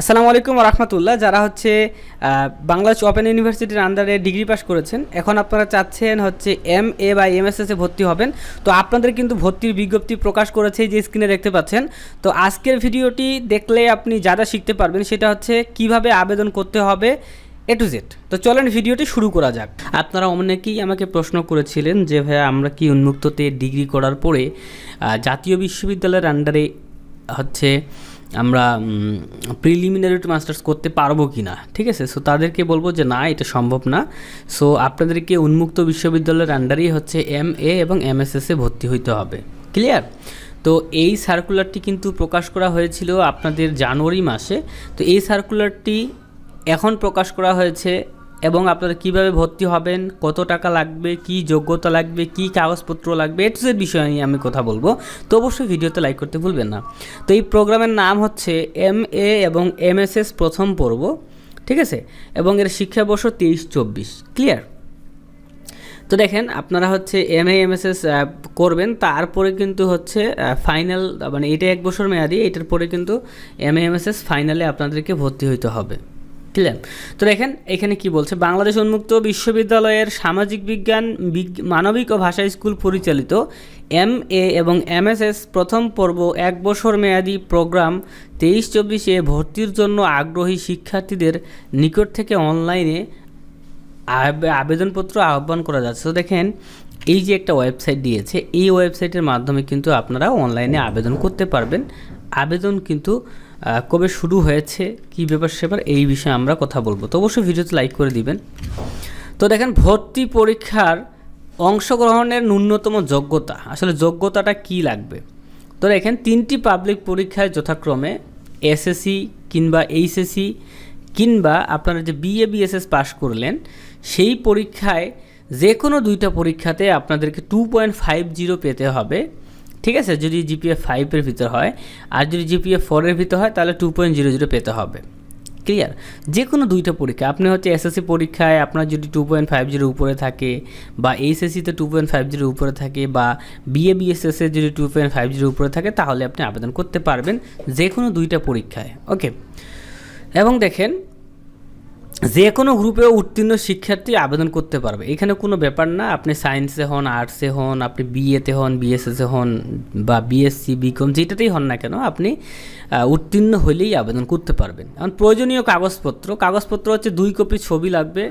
আসসালামু আলাইকুম রহমতুল্লাহ। যারা হচ্ছে বাংলাদেশ ওপেন ইউনিভার্সিটির আন্ডারে ডিগ্রি পাস করেছেন, এখন আপনারা চাচ্ছেন হচ্ছে এম এ বা এমএসএস এ ভর্তি হবেন। তো আপনাদের কিন্তু ভর্তির বিজ্ঞপ্তি প্রকাশ করেছে যে স্ক্রিনে দেখতে পাচ্ছেন। তো আজকের ভিডিওটি দেখলে আপনি যারা শিখতে পারবেন সেটা হচ্ছে কীভাবে আবেদন করতে হবে এ টু জেড তো চলেন ভিডিওটি শুরু করা যাক। আপনারা অনেকেই আমাকে প্রশ্ন করেছিলেন যে, ভাইয়া, আমরা কি উন্মুক্ততে ডিগ্রি করার পরে জাতীয় বিশ্ববিদ্যালয়ের আন্ডারে হচ্ছে আমরা প্রিলিমিনারি মাস্টার্স করতে পারব কি না ঠিক আছে? সো তাদেরকে বলব যে, না, এটা সম্ভব না। সো আপনাদেরকে উন্মুক্ত বিশ্ববিদ্যালয়ের আন্ডারেই হচ্ছে এম এ এবং এমএসএস এ ভর্তি হইতে হবে। ক্লিয়ার তো এই সার্কুলারটি কিন্তু প্রকাশ করা হয়েছিল আপনাদের জানুয়ারি মাসে। তো এই সার্কুলারটি এখন প্রকাশ করা হয়েছে এবং আপনারা কীভাবে ভর্তি হবেন, কত টাকা লাগবে, কি যোগ্যতা লাগবে, কি কাগজপত্র লাগবে এটুসের বিষয় নিয়ে আমি কথা বলব। তো অবশ্যই ভিডিওতে লাইক করতে ভুলবেন না। তো এই প্রোগ্রামের নাম হচ্ছে এম এ এবং এম প্রথম পর্ব, ঠিক আছে? এবং এর শিক্ষাবর্ষ তেইশ চব্বিশ ক্লিয়ার তো দেখেন, আপনারা হচ্ছে এম এ এমএসএস করবেন, তারপরে কিন্তু হচ্ছে ফাইনাল মানে এটা এক বছর মেয়াদি, এটার পরে কিন্তু এম এ এমএসএস ফাইনালে আপনাদেরকে ভর্তি হইতে হবে। ক্লিয়ার তো দেখেন, এখানে কি বলছে? বাংলাদেশ উন্মুক্ত বিশ্ববিদ্যালয়ের সামাজিক বিজ্ঞান মানবিক ও ভাষা স্কুল পরিচালিত এম এ এবং এমএসএস প্রথম পর্ব এক বছর মেয়াদি প্রোগ্রাম তেইশ চব্বিশে ভর্তির জন্য আগ্রহী শিক্ষার্থীদের নিকট থেকে অনলাইনে আবেদনপত্র আহ্বান করা যাচ্ছে। তো দেখেন, এই যে একটা ওয়েবসাইট দিয়েছে, এই ওয়েবসাইটের মাধ্যমে কিন্তু আপনারা অনলাইনে আবেদন করতে পারবেন। আবেদন কিন্তু কবে শুরু হয়েছে, কি ব্যাপার সেবার এই বিষয়ে আমরা কথা বলব। তো অবশ্যই ভিডিওতে লাইক করে দিবেন। তো দেখেন, ভর্তি পরীক্ষার অংশগ্রহণের ন্যূনতম যোগ্যতা, আসলে যোগ্যতাটা কি লাগবে? তো দেখেন, তিনটি পাবলিক পরীক্ষায় যথাক্রমে এসএসসি কিংবা এইচএসসি কিংবা আপনারা যে বিএ বিএসএস পাস করলেন, সেই পরীক্ষায় যে কোনো দুইটা পরীক্ষাতে আপনাদেরকে টু পয়েন্ট ফাইভ জিরো পেতে হবে। ঠিক আছে? যদি জিপিএ ফাইভের ভিতর হয়, আর যদি জিপিএ ফোরের ভিতর হয়, তাহলে টু পয়েন্ট জিরো জিরো পেতে হবে। ক্লিয়ার যে কোনো দুইটা পরীক্ষা, আপনি হচ্ছে এসএসসি পরীক্ষায় আপনার যদি টু পয়েন্ট ফাইভ জিরো উপরে থাকে, বা এইচএসসিতে টু পয়েন্ট ফাইভ জিরো উপরে থাকে, বা বিএ বিএসএসে যদি টু পয়েন্ট ফাইভ জিরো উপরে থাকে, তাহলে আপনি আবেদন করতে পারবেন যে কোনো দুইটা পরীক্ষায়। ওকে এবং দেখেন যে কোনো গ্রুপে উত্তীর্ণ শিক্ষার্থী আবেদন করতে পারবে। এখানে কোনো ব্যাপার না, আপনি সায়েন্সে হন আর্টসে হন, আপনি বিএতে হন বিএসএসে হন বা বিএসসি বিকম যেটাতেই হন না কেন, আপনি উত্তীর্ণ হলেই আবেদন করতে পারবেন। এখন প্রয়োজনীয় কাগজপত্র কাগজপত্র হচ্ছে দুই কপি ছবি লাগবে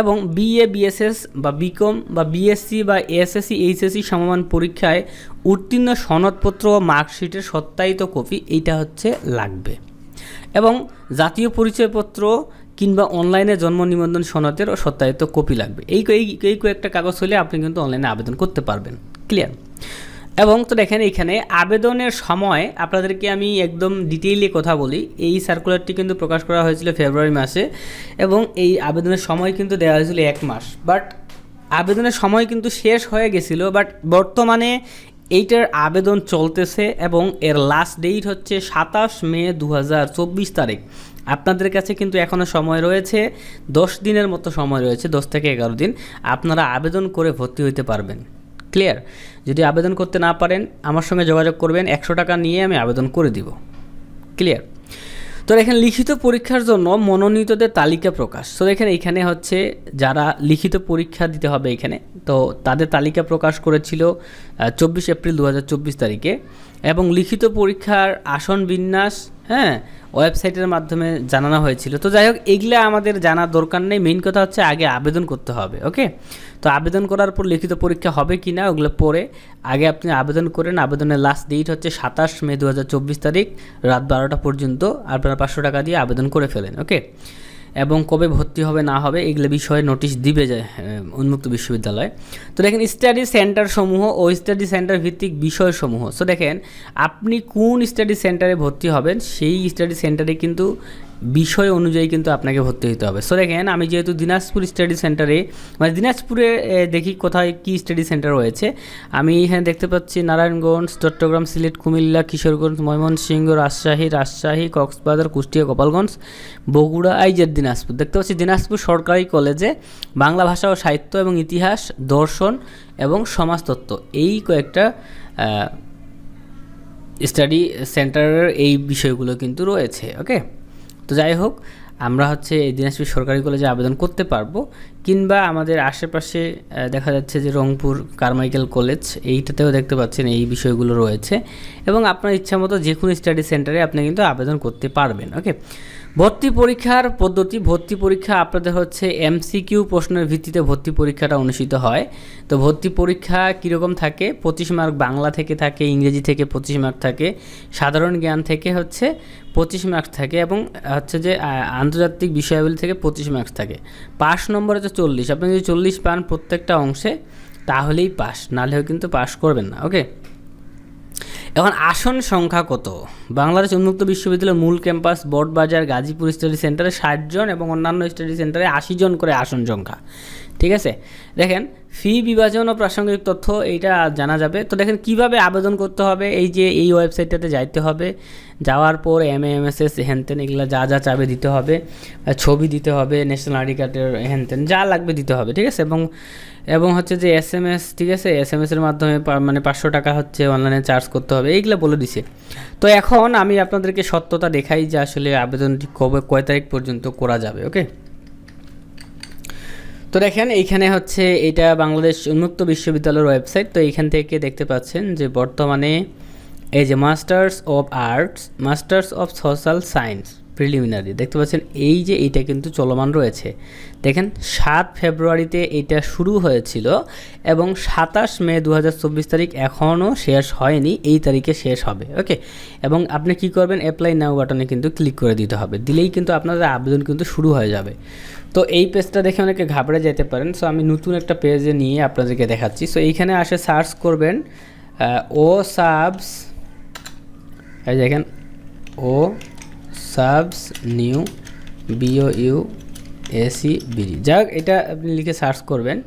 এবং বিএ বিএসএস বা বিকম বা বিএসসি বা এসএসসি এইচএসসি সমমান পরীক্ষায় উত্তীর্ণ সনদপত্র ও মার্কশিটের সত্যায়িত কপি এইটা হচ্ছে লাগবে। এবং জাতীয় পরিচয়পত্র কিংবা অনলাইনে জন্ম নিবন্ধন সনদের ও সত্যায়িত কপি লাগবে। এই এই কয়েকটা কাগজ হলে আপনি কিন্তু অনলাইনে আবেদন করতে পারবেন। ক্লিয়ার এবং তো দেখেন এখানে আবেদনের সময় আপনাদেরকে আমি একদম ডিটেইলে কথা বলি। এই সার্কুলারটি কিন্তু প্রকাশ করা হয়েছিল ফেব্রুয়ারি মাসে এবং এই আবেদনের সময় কিন্তু দেওয়া হয়েছিল এক মাস। বাট আবেদনের সময় কিন্তু শেষ হয়ে গেছিল বাট বর্তমানে এইটার আবেদন চলতেছে এবং এর লাস্ট ডেট হচ্ছে সাতাশ মে দু হাজার চব্বিশ তারিখ। আপনাদের কাছে কিন্তু এখনও সময় রয়েছে। দশ দিনের মতো সময় রয়েছে, দশ থেকে এগারো দিন। আপনারা আবেদন করে ভর্তি হইতে পারবেন। ক্লিয়ার যদি আবেদন করতে না পারেন, আমার সঙ্গে যোগাযোগ করবেন, একশো টাকা নিয়ে আমি আবেদন করে দিব। ক্লিয়ার তো এখানে লিখিত পরীক্ষার জন্য মনোনীতদের তালিকা প্রকাশ। তো দেখেন, এখানে হচ্ছে যারা লিখিত পরীক্ষা দিতে হবে এখানে, তো তাদের তালিকা প্রকাশ করেছিল চব্বিশ এপ্রিল দু হাজার চব্বিশ তারিখে। এবং লিখিত পরীক্ষার আসন বিন্যাস হ্যাঁ ওয়েবসাইটের মাধ্যমে জানানো হয়েছিল। তো যাই হোক, এগুলো আমাদের জানা দরকার নেই। মেইন কথা হচ্ছে আগে আবেদন করতে হবে ওকে তো আবেদন করার পর লিখিত পরীক্ষা হবে কি না, ওগুলো পরে আগে আপনি আবেদন করেন। আবেদনের লাস্ট ডেট হচ্ছে সাতাশ মে দু হাজার চব্বিশ তারিখ, রাত বারোটা পর্যন্ত আপনারা পাঁচশো টাকা দিয়ে আবেদন করে ফেলেন ওকে এবং কবে ভর্তি হবে, না হবে, এগুলো বিষয়ে নোটিশ দিবে যায় উন্মুক্ত বিশ্ববিদ্যালয়। তো দেখেন স্টাডি সেন্টার সমূহ ও স্টাডি সেন্টার ভিত্তিক বিষয়সমূহ। সো দেখেন, আপনি কোন স্টাডি সেন্টারে ভর্তি হবেন, সেই স্টাডি সেন্টারে কিন্তু বিষয় অনুযায়ী কিন্তু আপনাকে ভর্তি হতে হবে। সো দেখেন, আমি যেহেতু দিনাজপুর স্টাডি সেন্টারে মানে দিনাজপুরে দেখি কোথায় কি স্টাডি সেন্টার রয়েছে। আমি এখানে দেখতে পাচ্ছি নারায়ণগঞ্জ, চট্টগ্রাম, সিলেট, কুমিল্লা, কিশোরগঞ্জ, ময়মনসিংহ, রাজশাহী রাজশাহী, কক্সবাজার, কুষ্টিয়া, গোপালগঞ্জ, বগুড়া যে দিনাজপুর। দেখতে পাচ্ছি দিনাজপুর সরকারি কলেজে বাংলা ভাষা ও সাহিত্য এবং ইতিহাস, দর্শন এবং সমাজতত্ত্ব, এই কয়েকটা স্টাডি সেন্টারের এই বিষয়গুলো কিন্তু রয়েছে ওকে তো যাই হোক, আমরা হচ্ছে এই দিনাজপুর সরকারি কলেজে আবেদন করতে পারব, কিংবা আমাদের আশেপাশে দেখা যাচ্ছে যে রংপুর কারমাইকেল কলেজ, এইটাতেও দেখতে পাচ্ছেন এই বিষয়গুলো রয়েছে, এবং আপনার ইচ্ছা মতো যে কোনো স্টাডি সেন্টারে আপনি কিন্তু আবেদন করতে পারবেন ওকে ভর্তি পরীক্ষার পদ্ধতি, ভর্তি পরীক্ষা আপনাদের হচ্ছে এমসিকিউ প্রশ্নের ভিত্তিতে ভর্তি পরীক্ষাটা অনুষ্ঠিত হয়। তো ভর্তি পরীক্ষা কীরকম থাকে? পঁচিশ মার্ক বাংলা থেকে থাকে, ইংরেজি থেকে পঁচিশ মার্ক থাকে, সাধারণ জ্ঞান থেকে হচ্ছে পঁচিশ মার্কস থাকে এবং হচ্ছে যে আন্তর্জাতিক বিষয়াবলী থেকে পঁচিশ মার্কস থাকে। পাস নম্বর হচ্ছে চল্লিশ। আপনি যদি চল্লিশ পান প্রত্যেকটা অংশে, তাহলেই পাস নাহলেও কিন্তু পাস করবেন না ওকে এখন আসন সংখ্যা কত? বাংলাদেশ উন্মুক্ত বিশ্ববিদ্যালয়ের মূল ক্যাম্পাস বটবাজার গাজীপুর স্টাডি সেন্টারে ষাট জন এবং অন্যান্য স্টাডি সেন্টারে আশি জন করে আসন সংখ্যা। ঠিক আছে? দেখেন ফি বিভাজন ও প্রাসঙ্গিক তথ্য এইটা জানা যাবে। তো দেখেন, কীভাবে আবেদন করতে হবে? এই যে এই ওয়েবসাইটটাতে যাইতে হবে। যাওয়ার পর এম এম এস এস হ্যানতেন এগুলো যা যা চাবে দিতে হবে। ছবি দিতে হবে ন্যাশনাল আইডি কার্ডের হ্যানতেন যা লাগবে দিতে হবে, ঠিক আছে? এবং এবং হচ্ছে যে এস এম এস ঠিক আছে? এস এম এসের মাধ্যমে মানে পাঁচশো টাকা হচ্ছে অনলাইনে চার্জ করতে হবে, এইগুলো বলে দিছে। তো এখন আমি আপনাদেরকে সত্যতা দেখাই যে আসলে আবেদনটি কবে, কয় তারিখ পর্যন্ত করা যাবে ওকে তো দেখেন, এইখানে হচ্ছে এটা বাংলাদেশ উন্মুক্ত বিশ্ববিদ্যালয়ের ওয়েবসাইট তো এইখান থেকে দেখতে পাচ্ছেন যে বর্তমানে এই যে masters of arts masters of social science preliminary দেখতে পাচ্ছেন এই যে এইটা কিন্তু চলমান রয়েছে। দেখেন, সাত ফেব্রুয়ারিতে এটা শুরু হয়েছিল এবং সাতাশ মে দু হাজার চব্বিশ তারিখ এখনও শেষ হয়নি, এই তারিখে শেষ হবে, ওকে? এবং আপনি কি করবেন অ্যাপ্লাই নাও বাটনে কিন্তু ক্লিক করে দিতে হবে, দিলেই কিন্তু আপনাদের আবেদন কিন্তু শুরু হয়ে যাবে। তো এই পেজটা দেখে অনেকে ঘাবড়ে যেতে পারেন সো আমি নতুন একটা পেজে নিয়ে আপনাদেরকে দেখাচ্ছি। সো এইখানে আসে সার্চ করবেন ও সাবস এই দেখেন ও subs new BO U AC BD যাক, এটা আপনি লিখে সার্চ করবেন।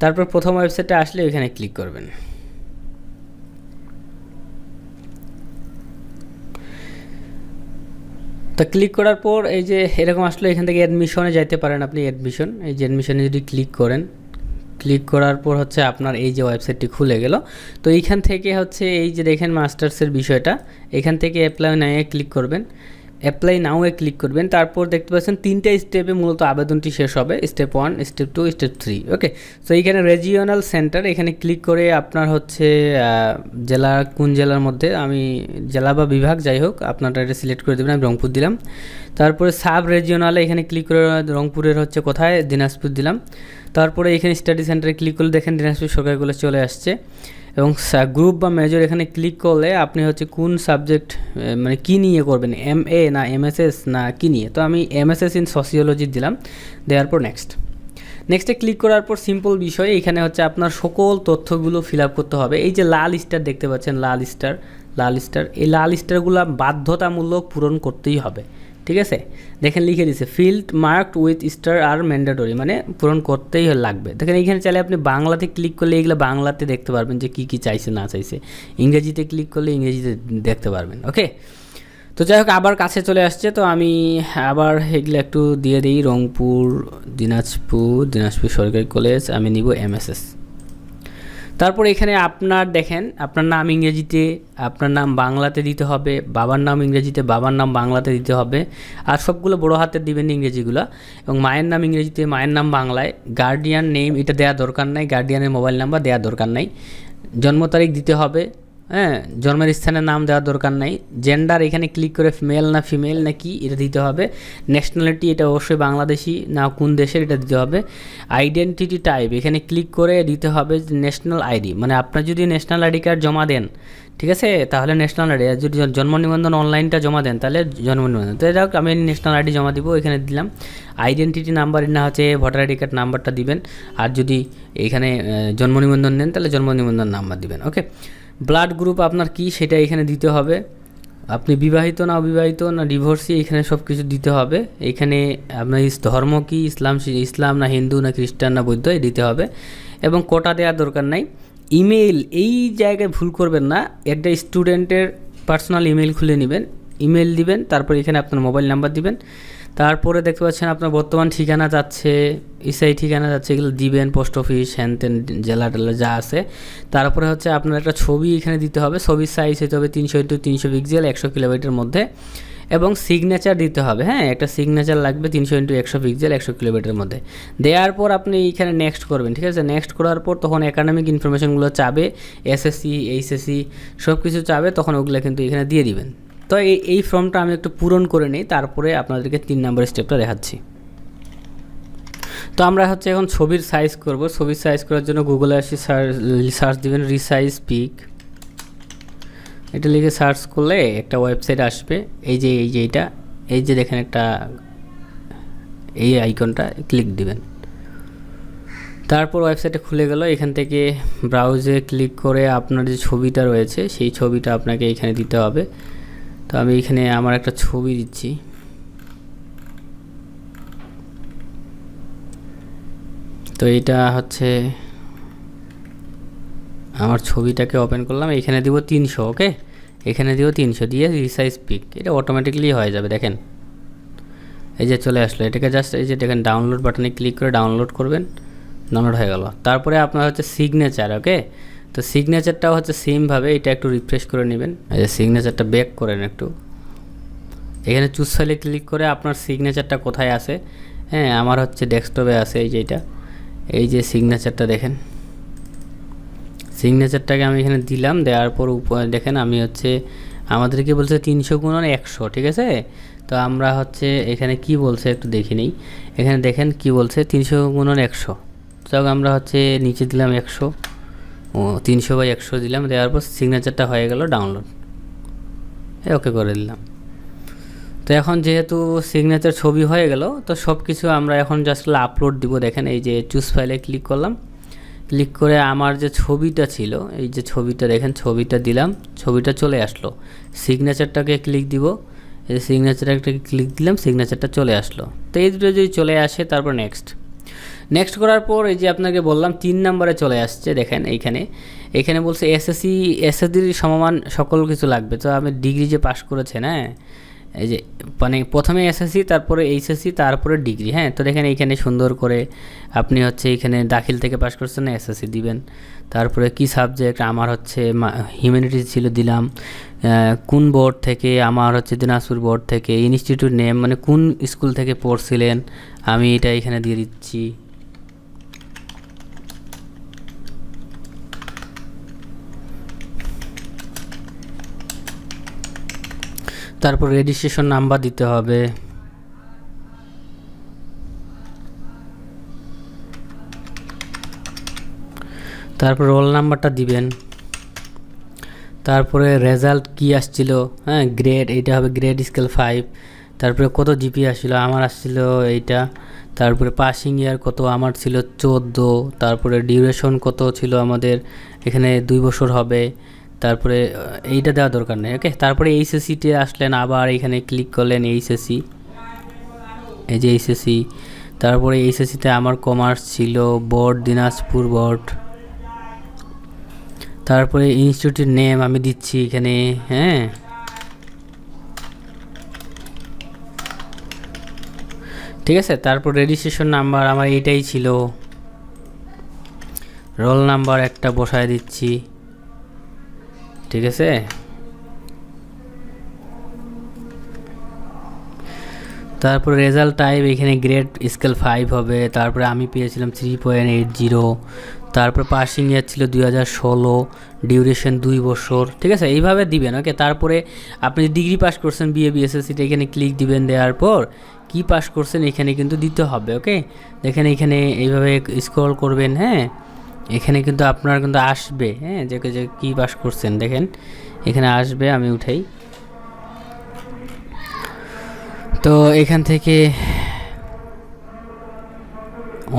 তারপর প্রথম ওয়েবসাইটে আসলে এখানে ক্লিক করবেন। তো ক্লিক করার পর এই যে এরকম আসলে এখান থেকে অ্যাডমিশনে যাইতে পারেন আপনি অ্যাডমিশন এই যে অ্যাডমিশনে যদি ক্লিক করেন ক্লিক করার পর হচ্ছে আপনার এই যে ওয়েবসাইটটি খুলে গেল। তো এইখান থেকে হচ্ছে এই যে দেখেন মাস্টার্সের বিষয়টা, এখান থেকে অ্যাপ্লাই নাও ক্লিক করবেন। অ্যাপ্লাই নাও এ ক্লিক করবেন, তারপর দেখতে পাচ্ছেন তিনটা স্টেপে মূলত আবেদনটি শেষ হবে step one step two step three okay so এইখানে রেজিওনাল সেন্টার এখানে ক্লিক করে আপনার হচ্ছে জেলা, কোন জেলার মধ্যে, আমি জেলা বা বিভাগ যাই হোক, আপনারটা এটা সিলেক্ট করে দেবেন, আমি রংপুর দিলাম। তারপরে সাব রেজিওনালে এখানে ক্লিক করে রংপুরের হচ্ছে কোথায়? দিনাজপুর দিলাম। তারপরে এখানে স্টাডি সেন্টারে ক্লিক করলে দেখেন দিনাজপুর সরকারি কলেজ চলে আসছে। এবং গ্রুপ বা মেজর এখানে ক্লিক করলে আপনি হচ্ছে কোন সাবজেক্ট মানে কী নিয়ে করবেন? এম এ না এমএসএস না কী নিয়ে? তো আমি এমএসএস ইন সোসিওলজি দিলাম, দেওয়ার পর নেক্সট নেক্সটে ক্লিক করার পর সিম্পল বিষয়, এখানে হচ্ছে আপনার সকল তথ্যগুলো ফিল আপ করতে হবে। এই যে লাল স্টার দেখতে পাচ্ছেন, লাল স্টার লাল স্টার এই লাল স্টারগুলো বাধ্যতামূলক পূরণ করতেই হবে। ঠিক আছে? দেখেন লিখে দিছে ফিল্ড মার্কড উইথ স্টার আর ম্যান্ডেটরি মানে পূরণ করতেই লাগবে। দেখেন এইখানে চাইলে আপনি বাংলাতে ক্লিক করলে এগুলো বাংলাতে দেখতে পারবেন যে কী কী চাইছে, না চাইছে। ইংরেজিতে ক্লিক করলে ইংরেজিতে দেখতে পারবেন ওকে তো যাই হোক, আবার কাছে চলে আসছে। তো আমি আবার এগুলো একটু দিয়ে দিই। রংপুর, দিনাজপুর দিনাজপুর সরকারি কলেজ আমি নিব এমএসএস তারপর এখানে আপনার দেখেন, আপনার নাম ইংরেজিতে, আপনার নাম বাংলাতে দিতে হবে, বাবার নাম ইংরেজিতে, বাবার নাম বাংলাতে দিতে হবে, আর সবগুলো বড় হাতে দিবেন ইংরেজিগুলো। এবং মায়ের নাম ইংরেজিতে, মায়ের নাম বাংলায় গার্ডিয়ান নেম এটা দেওয়া দরকার নাই গার্ডিয়ানের মোবাইল নাম্বার দেওয়া দরকার নাই। জন্ম তারিখ দিতে হবে হ্যাঁ জন্মের স্থানের নাম দেওয়ার দরকার নাই। জেন্ডার এখানে ক্লিক করে মেল না ফিমেল না কি, এটা দিতে হবে। ন্যাশনালিটি এটা অবশ্যই বাংলাদেশি, না কোন দেশের এটা দিতে হবে। আইডেন্টিটি টাইপ এখানে ক্লিক করে দিতে হবে ন্যাশনাল আইডি মানে আপনার যদি ন্যাশনাল আইডি কার্ড জমা দেন, ঠিক আছে? তাহলে ন্যাশনাল আইডি আর যদি জন্ম নিবন্ধন অনলাইনটা জমা দেন, তাহলে জন্ম নিবন্ধন। তো যাক আমি ন্যাশনাল আইডি জমা দিব, এখানে দিলাম। আইডেন্টিটি নাম্বার না হচ্ছে ভোটার আইডি কার্ড নাম্বারটা দিবেন। আর যদি এখানে জন্ম নিবন্ধন নেন, তাহলে জন্ম নিবন্ধন নাম্বার দিবেন ওকে ব্লাড গ্রুপ আপনার কি সেটা এখানে দিতে হবে। আপনি বিবাহিত না অবিবাহিত না ডিভোর্সি এখানে সব কিছু দিতে হবে। এখানে আপনার ধর্ম কি, ইসলাম ইসলাম না হিন্দু না খ্রিস্টান না বৌদ্ধ দিতে হবে। এবং কোটা দেওয়ার দরকার নাই। ইমেল এই জায়গায় ভুল করবেন না। একটা স্টুডেন্টের পার্সোনাল ইমেল খুলে নেবেন। ইমেল দিবেন, তারপর এখানে আপনার মোবাইল নাম্বার দিবেন। তারপরে দেখতে পাচ্ছেন আপনার বর্তমান ঠিকানা যাচ্ছে, ইসাই ঠিকানা যাচ্ছে, এগুলো দিবেন, পোস্ট অফিস, হ্যান ত্যান, জেলা টেলা যা আছে। তারপরে হচ্ছে আপনার একটা ছবি এখানে দিতে হবে, ছবির সাইজ হতে হবে তিনশো ইন্টু তিনশো পিক্সেল একশো কিলোমিটার মধ্যে। এবং সিগনেচার দিতে হবে হ্যাঁ একটা সিগনেচার লাগবে তিনশো ইন্টু একশো পিক্সেল একশো কিলোমিটারের মধ্যে। দেওয়ার পর আপনি এইখানে নেক্সট করবেন, ঠিক আছে? নেক্সট করার পর তখন একাডেমিক ইনফরমেশনগুলো চাবে এসএসসি এইচএসসি সব কিছু চাবে, তখন ওগুলো কিন্তু এখানে দিয়ে দিবেন। তো এই এই ফর্মটা আমি একটু পূরণ করে নিই, তারপরে আপনাদেরকে তিন নম্বর স্টেপটা দেখাচ্ছি। তো আমরা হচ্ছে এখন ছবির সাইজ করব। ছবির সাইজ করার জন্য গুগলে আসি সার্চ দিবেন রিসাইজ পিক এটা লিখে সার্চ করলে একটা ওয়েবসাইট আসবে। এই যে এই যে এইটা এই যে দেখেন একটা, এই আইকনটা ক্লিক দিবেন। তারপর ওয়েবসাইটে খুলে গেল। এখান থেকে ব্রাউজে ক্লিক করে আপনার যে ছবিটা রয়েছে, সেই ছবিটা আপনাকে এখানে দিতে হবে। তো আমি এখানে আমার একটা ছবি দিচ্ছি। তো এটা হচ্ছে আমার ছবিটাকে ওপেন করলাম, এখানে দিব তিনশো ওকে এখানে দিব তিনশো দিয়ে রিসাইজ পিক এটা অটোমেটিকলি হয়ে যাবে, দেখেন। এই যে চলে আসলো, এটাকে জাস্ট এই যে দেখেন ডাউনলোড বাটনে ক্লিক করে ডাউনলোড করবেন ডাউনলোড হয়ে গেল। তারপরে আপনার হচ্ছে সিগনেচার ওকে তো সিগনেচারটাও হচ্ছে সেমভাবে এটা একটু রিফ্রেশ করে নেবেন। যে সিগনেচারটা ব্যাক করেন একটু। এখানে চুজ ফাইলে ক্লিক করে আপনার সিগনেচারটা কোথায় আছে? হ্যাঁ আমার হচ্ছে ডেস্কটপে আছে এই যে এটা। এই যে সিগনেচারটা দেখেন। সিগনেচারটাকে আমি এখানে দিলাম, দেওয়ার পর উপরে দেখেন আমি হচ্ছে, আমাদেরকে বলছে তিনশো গুণন একশো, ঠিক আছে? তো আমরা হচ্ছে এখানে কি বলছে একটু দেখি নেই। এখানে দেখেন কি বলছে, তিনশো গুণন একশো। তো আমরা হচ্ছে নিচে দিলাম একশো। তিনশো বাই একশো দিলাম, দেওয়ার পর সিগনেচারটা হয়ে গেল ডাউনলোড ওকে করে দিলাম। তো এখন যেহেতু সিগনেচার ছবি হয়ে গেল, তো সব কিছু আমরা এখন জাস্ট আপলোড দিব। দেখেন এই যে চুজ ফাইলে ক্লিক করলাম। ক্লিক করে আমার যে ছবিটা ছিল, এই যে ছবিটা, দেখেন ছবিটা দিলাম, ছবিটা চলে আসলো। সিগনেচারটাকে ক্লিক দিব। এই সিগনেচারটাকে ক্লিক দিলাম সিগনেচারটা চলে আসলো। তো এই দুটো যদি চলে আসে, তারপর নেক্সট নেক্সট করার পর এই যে আপনাকে বললাম, তিন নম্বরে চলে আসছে, দেখেন এইখানে। এখানে বলছে এসএসসি এসএসসির সমমান সকল কিছু লাগবে। তো আমি ডিগ্রি যে পাস করেছেন হ্যাঁ? এই যে মানে প্রথমে এসএসসি তারপরে এইচএসসি তারপরে ডিগ্রি হ্যাঁ? তো দেখেন এইখানে সুন্দর করে আপনি হচ্ছে এখানে দাখিল থেকে পাশ করছেন এসএসসি দিবেন। তারপরে কি সাবজেক্ট আমার হচ্ছে হিউম্যানিটিস ছিল দিলাম। কোন বোর্ড থেকে? আমার হচ্ছে দিনাজপুর বোর্ড থেকে। ইনস্টিটিউট নেম মানে কোন স্কুল থেকে পড়ছিলেন? আমি এটা এখানে দিয়ে দিচ্ছি। তারপর রেজিস্ট্রেশন নাম্বার দিতে হবে। তারপর রোল নাম্বারটা দিবেন। তারপরে রেজাল্ট কি আসছিল? হ্যাঁ গ্রেড এইটা হবে গ্রেড স্কেল ফাইভ তারপরে কত জিপি আসছিল? আমার আসছিল এইটা। তারপরে পাসিং ইয়ার কত? আমার ছিল চোদ্দ। তারপরে ডিউরেশন কত ছিল আমাদের? এখানে দুই বছর হবে। তারপরে এইটা দেওয়া দরকার নেই ওকে তারপরে এইচএসসিতে আসলেন, আবার এখানে ক্লিক করলেন এইচএসসি। এই যে এইচএসসি, তারপরে এইচএসসিতে আমার কমার্স ছিল বোর্ড দিনাজপুর বোর্ড তারপরে ইনস্টিটিউটের নেম আমি দিচ্ছি এখানে হ্যাঁ? ঠিক আছে? তারপর রেজিস্ট্রেশন নাম্বার আমার এইটাই ছিল। রোল নাম্বার একটা বসায় দিচ্ছি। ঠিক আছে? তারপর রেজাল্ট টাইপ এখানে গ্রেড স্কেল ফাইভ হবে। তারপরে আমি পেয়েছিলাম থ্রি পয়েন্ট এইট জিরো তারপর পাসিং ইয়ার ছিল দুই হাজার ষোলো। ডিউরেশন দুই বছর। ঠিক আছে? এইভাবে দিবেন ওকে তারপরে আপনি ডিগ্রি পাস করছেন বিএ বিএসএসসিটা এখানে ক্লিক দিবেন, দেওয়ার পর কি পাস করছেন এখানে কিন্তু দিতে হবে ওকে দেখেন এখানে এইভাবে স্ক্রল করবেন হ্যাঁ? এখানে কিন্তু আপনার কিন্তু আসবে হ্যাঁ যে যে কী পাস করছেন, দেখেন, এখানে আসবে, আমি উঠাই। তো এখান থেকে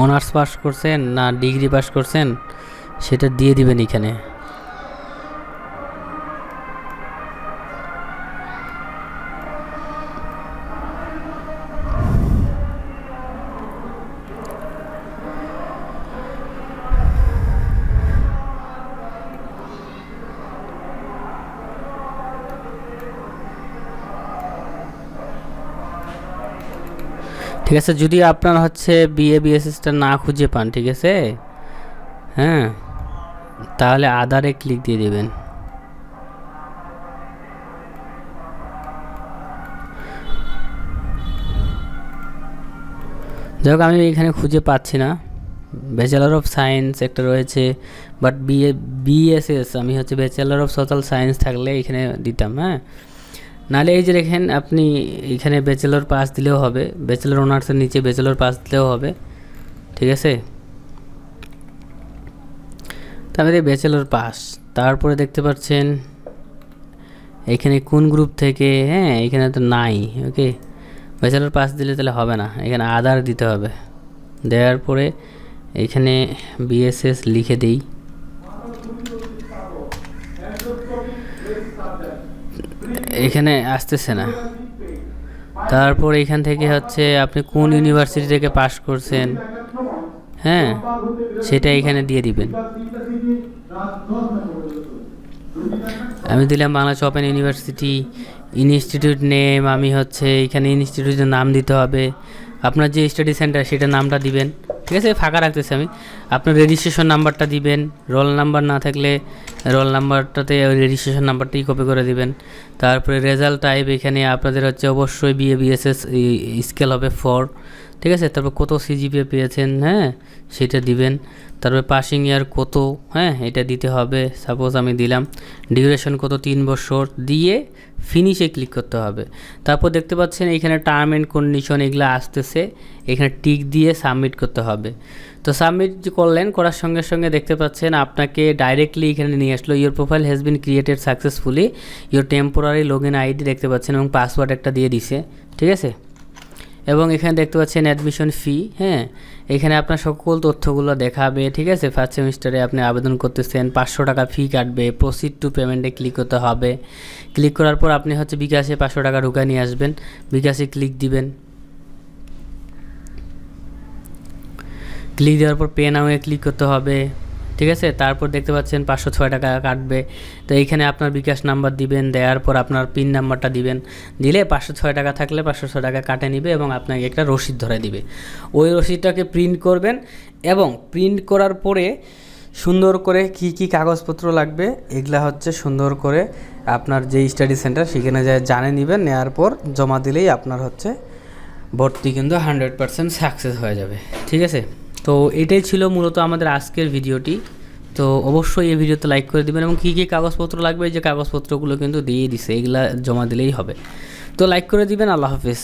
অনার্স পাস করছেন না ডিগ্রি পাস করছেন, সেটা দিয়ে দিবেন এখানে। ঠিক আছে, যদি আপনার হচ্ছে বিএ বিএসএসটা না খুঁজে পান, ঠিক আছে? হ্যাঁ? তাহলে আদারে ক্লিক দিয়ে দেবেন। যাই আমি এখানে খুঁজে পাচ্ছি না। ব্যাচেলার অফ সায়েন্স একটা রয়েছে বাট বিএ বিএসএস আমি হচ্ছে ব্যাচেলার অফ সোশ্যাল সায়েন্স থাকলে এখানে দিতাম হ্যাঁ? নাহলে এই যে দেখেন, আপনি এখানে ব্যাচেলর পাস দিলেও হবে ব্যাচেলর অনার্সের নিচে ব্যাচেলর পাস দিলেও হবে, ঠিক আছে? তারপরে ব্যাচেলর পাস তারপরে দেখতে পাচ্ছেন, এখানে কোন গ্রুপ থেকে হ্যাঁ এখানে তো নাই ওকে ব্যাচেলর পাস দিলে তাহলে হবে না, এখানে আধার দিতে হবে। দেওয়ার পরে এখানে বিএসএস লিখে দিই। এখানে আসতেছে না। তারপর এখান থেকে হচ্ছে আপনি কোন ইউনিভার্সিটি থেকে পাশ করছেন হ্যাঁ সেটা এখানে দিয়ে দিবেন। আমি দিলাম Bangladesh open university institute name আমি হচ্ছে এখানে ইনস্টিটিউটের নাম দিতে হবে। আপনার যে স্টাডি সেন্টার সেটা নামটা দিবেন। ঠিক আছে, ফাঁকা রাখতেছি আমি। আপনার রেজিস্ট্রেশন নাম্বারটা দিবেন রোল নাম্বার না থাকলে রোল নাম্বারটাতে ওই রেজিস্ট্রেশন নাম্বারটাই কপি করে দিবেন। তারপরে রেজাল্ট টাইপ এখানে আপনাদের হচ্ছে অবশ্যই বিএ বিএসএস স্কেল হবে ফর ঠিক আছে, তারপর কত সিজিপিএ পেয়েছেন হ্যাঁ সেটা দিবেন। তারপরে পাসিং ইয়ার কত হ্যাঁ এটা দিতে হবে। সাপোজ আমি দিলাম ডিউরেশন কত, তিন বছর। দিয়ে ফিনিশে ক্লিক করতে হবে। তারপর দেখতে পাচ্ছেন এখানে টার্ম অ্যান্ড কন্ডিশন এগুলো আসতেছে। এখানে টিক দিয়ে সাবমিট করতে হবে। তো সাবমিট করলেন, করার সঙ্গে সঙ্গে দেখতে পাচ্ছেন আপনাকে ডাইরেক্টলি এখানে নিয়ে আসলো। Your profile has been created successfully your temporary log in ID দেখতে পাচ্ছেন এবং পাসওয়ার্ড একটা দিয়ে দিছে। ঠিক আছে? এবং এখানে দেখতে পাচ্ছেন অ্যাডমিশন ফি হ্যাঁ? এখানে আপনার সকল তথ্যগুলো দেখাবে, ঠিক আছে? ফার্স্ট সেমিস্টারে আপনি আবেদন করতেছেন, পাঁচশো টাকা ফি কাটবে প্রসিড টু পেমেন্টে ক্লিক করতে হবে। ক্লিক করার পর আপনি হচ্ছে বিকাশে পাঁচশো টাকা ঢুকা নিয়ে আসবেন, বিকাশে ক্লিক দিবেন। ক্লিক দেওয়ার পর পে নামে ক্লিক করতে হবে। ঠিক আছে? তারপর দেখতে পাচ্ছেন পাঁচশো ছয় টাকা কাটবে। তো এইখানে আপনার বিকাশ নাম্বার দিবেন, দেওয়ার পর আপনার পিন নাম্বারটা দিবেন। দিলে পাঁচশো ছয় টাকা থাকলে পাঁচশো ছয় টাকা কাটে নিবে এবং আপনাকে একটা রসিদ ধরে দিবে। ওই রসিদটাকে প্রিন্ট করবেন এবং প্রিন্ট করার পরে সুন্দর করে কি কি কাগজপত্র লাগবে, এগুলা হচ্ছে সুন্দর করে আপনার যে স্টাডি সেন্টার সেখানে যায় জানে নেবেন নেওয়ার পর জমা দিলেই আপনার হচ্ছে ভর্তি কিন্তু হান্ড্রেড পারসেন্ট সাকসেস হয়ে যাবে। ঠিক আছে? তো এটাই ছিল মূলত আমাদের আজকের ভিডিওটি। তো অবশ্যই এই ভিডিওতে লাইক করে দেবেন এবং কী কী কাগজপত্র লাগবে যে কাগজপত্রগুলো কিন্তু দিয়ে দিছে, এগুলা জমা দিলেই হবে। তো লাইক করে দিবেন, আল্লাহ হাফিজ।